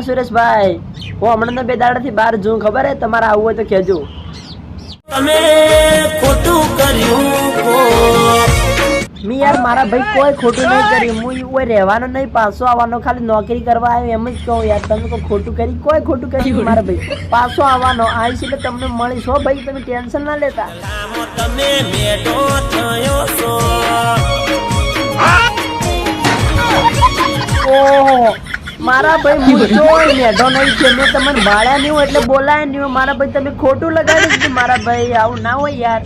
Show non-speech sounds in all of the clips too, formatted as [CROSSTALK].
સુરેશભાઈ હું હમણાં બે દાડાથી બહાર જોઉં ખબર હે? તમારે આવવું હોય તો કહેજો. તમે ખોટું કર્યું મી યાર મારા ભાઈ કોઈ ખોટું નહીં કર્યું. હું કોઈ રહેવાનો નહીં પાછો આવવાનો ખાલી નોકરી કરવા આવ્યો એમ જ કહું યાર. તમે કોઈ ખોટું કરી કોઈ ખોટું કર્યું મારા ભાઈ. પાછો આવવાનો આવીશ એટલે તમને મળીશ હો ભાઈ તમે ટેન્શન ના લેતા. તમે મેટો થયો છો. મારા ભાઈ [LAUGHS] મૂછો મેઢો નહીં છે. મેં તમને ભાડ્યા નહીં હોય એટલે બોલાય નહીં હોય. મારા ભાઈ તમે ખોટું લગાડી દીધું. મારા ભાઈ આવું ના હોય યાર.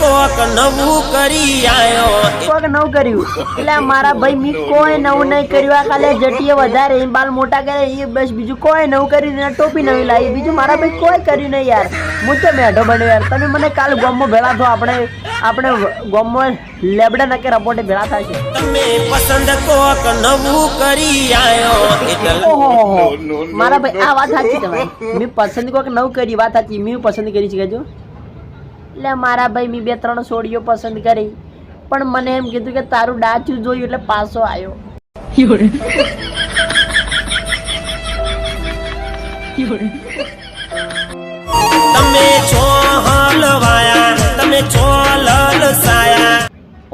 કોક નવું કરી આયો. કોક નવું કર્યું. એટલે મારા ભાઈ મી કોઈ નવું નહીં કર્યું. આ ખાલી જટીએ વધારે બાલ મોટા કરે. એ બસ બીજું કોઈ નવું કર્યું નહીં. ટોપી નવી લાવી. બીજું મારા ભાઈ કોઈ કર્યું નહીં યાર. હું તો મેઢો બન્યો યાર. તમે મને કાલ ગોમમાં ભેળા થો. આપણે આપણે ગોમમાં લેબડા નકે રપોટે ભેળા થાય છે. તમે પસંદ કોક નવું કરી આયો. ઓહો મારા ભાઈ આ વાત સાચી તમારી. મેં પસંદ કોક નવું કરી વાત સાચી. મેં પસંદ કરી છે કહેજો. એટલે મારા ભાઈ મેં બે ત્રણ સોડીઓ પસંદ કરી. પણ મને એમ કીધું કે તારું ડાચું જોયું એટલે પાછો આવ્યો તમે [LAUGHS]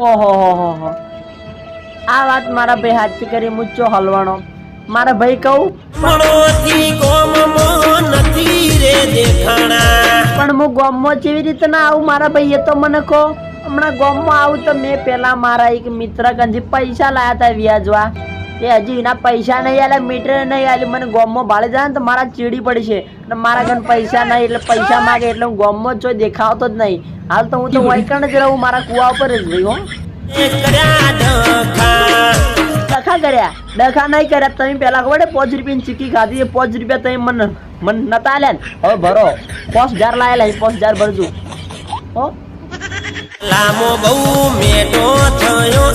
ઓહો હો હો હો. આ વાત મારા ભાઈ સાચી કરી મુચ્ચો હલવાનો મારા ભાઈ કહું પણ હું ગોમમાં જેવી રીતે ના આવું મારા ભાઈ એ તો મને કહો. હમણાં ગોમમાં આવું તો મેં પેલા મારા એક મિત્ર કંથી પૈસા લાયા હતા વ્યાજવા. એ હજી એના પૈસા નહીં આલે, મીટર નહીં આલે, મને ગોમમાં ભાડે જાય ને તો મારા ચીડી પડી છે અને મારા ઘર પૈસા નહીં, એટલે પૈસા માગે, એટલે હું ગોમમાં જ દેખાવતો જ નહીં. હાલ તો હું તો વૈકણ જ રહું, મારા કુવા ઉપર જ કર્યા ડખા કર્યા. ડખા નહીં કર્યા તમે પેલા ખબર પાંચ રૂપિયાની ચીકી ખાધી પાંચ રૂપિયા તમે મને મને નતા આલ્યા ને. હવે ભરો. પાંચ હજાર લાયેલા પાંચ હજાર ભરજો. હો. લામો બહુ મેટો થયો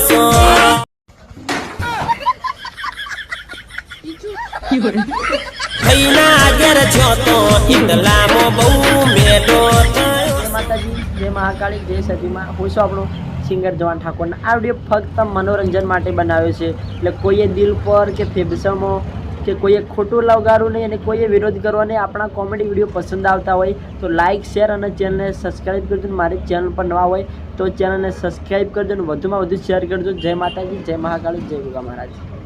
બહુ જય માતાજી જય મહાકાળી જય સતીમાં. હું છું આપણો સિંગર જવાન ઠાકોરના. આ વીડિયો ફક્ત મનોરંજન માટે બનાવ્યો છે. એટલે કોઈએ દિલ પર કે ફેફસામાં કે કોઈએ ખોટું લગાડવું નહીં અને કોઈએ વિરોધ કરવો નહીં આપણા કોમેડી વીડિયો પસંદ આવતા હોય તો લાઇક શેર અને ચેનલને સબસ્ક્રાઈબ કરજો મારી ચેનલ પર નવા હોય તો ચેનલને સબસ્ક્રાઈબ કરજો અને વધુમાં વધુ શેર કરજો જય માતાજી જય મહાકાળી જય ગુગા મહારાજ.